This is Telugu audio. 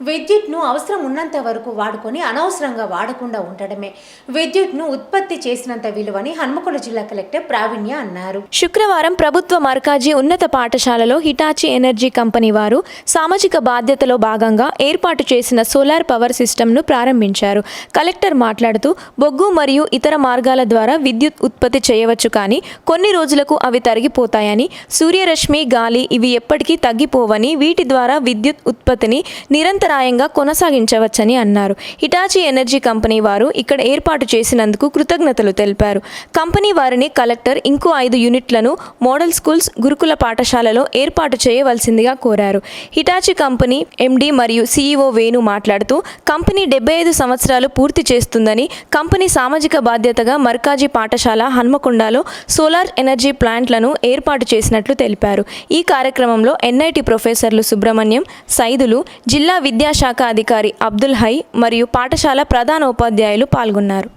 విద్యుత్ను అవసరం ఉన్నంత వరకు వాడుకొని అనవసరంగా వాడకుండా ఉండడమే. విద్యుత్ను ఉత్పత్తి చేసినంత విలువని హన్మకొండ జిల్లా కలెక్టర్ ప్రావీణ్య అన్నారు. శుక్రవారం ప్రభుత్వ మర్కాజీ ఉన్నత పాఠశాలలో హిటాచి ఎనర్జీ కంపెనీ వారు సామాజిక బాధ్యతలో భాగంగా ఏర్పాటు చేసిన సోలార్ పవర్ సిస్టమ్ను ప్రారంభించారు. కలెక్టర్ మాట్లాడుతూ బొగ్గు మరియు ఇతర మార్గాల ద్వారా విద్యుత్ ఉత్పత్తి చేయవచ్చు కానీ కొన్ని రోజులకు అవి తరిగిపోతాయని సూర్యరశ్మి గాలి ఇవి ఎప్పటికీ తగ్గిపోవని వీటి ద్వారా విద్యుత్ ఉత్పత్తిని నిరంతరం నిరంతరాయంగా కొనసాగించవచ్చని అన్నారు. హిటాచి ఎనర్జీ కంపెనీ వారు ఇక్కడ ఏర్పాటు చేసినందుకు కృతజ్ఞతలు తెలిపారు. కంపెనీ వారిని కలెక్టర్ ఇంకో ఐదు యూనిట్లను మోడల్ స్కూల్స్ గురుకుల పాఠశాలలో ఏర్పాటు చేయవలసిందిగా కోరారు. హిటాచి కంపెనీ ఎండి మరియు సీఈఓ వేణు మాట్లాడుతూ కంపెనీ డెబ్బై ఐదు సంవత్సరాలు పూర్తి చేస్తుందని కంపెనీ సామాజిక బాధ్యతగా మర్కాజీ పాఠశాల హన్మకొండలో సోలార్ ఎనర్జీ ప్లాంట్లను ఏర్పాటు చేసినట్లు తెలిపారు. ఈ కార్యక్రమంలో ఎన్ఐటి ప్రొఫెసర్లు సుబ్రహ్మణ్యం సైదులు జిల్లా విద్యాశాఖ అధికారి అబ్దుల్ హై మరియు పాఠశాల ప్రధానోపాధ్యాయులు పాల్గొన్నారు.